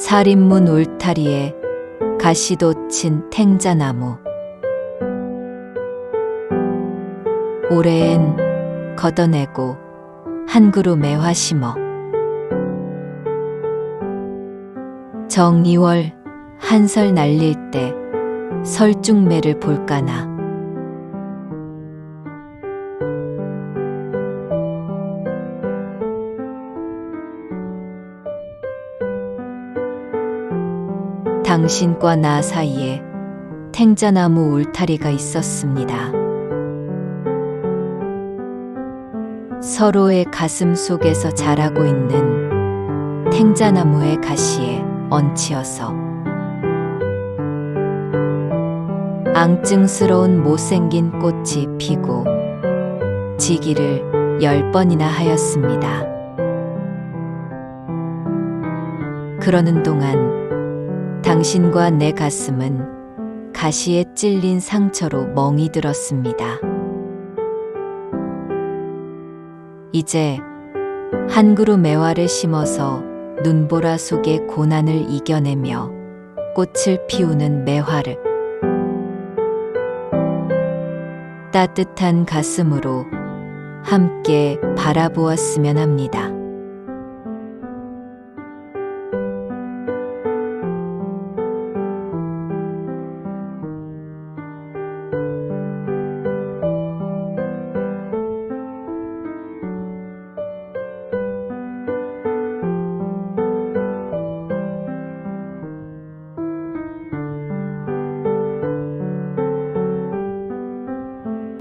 살인문 울타리에 가시돋친 탱자나무. 올해엔 걷어내고 한 그루 매화 심어. 정 2월 한설 날릴 때 설중매를 볼까나 당신과 나 사이에 탱자나무 울타리가 있었습니다. 서로의 가슴 속에서 자라고 있는 탱자나무의 가시에 얹히어서 앙증스러운 못생긴 꽃이 피고 지기를 열 번이나 하였습니다. 그러는 동안 당신과 내 가슴은 가시에 찔린 상처로 멍이 들었습니다. 이제 한 그루 매화를 심어서 눈보라 속의 고난을 이겨내며 꽃을 피우는 매화를 따뜻한 가슴으로 함께 바라보았으면 합니다.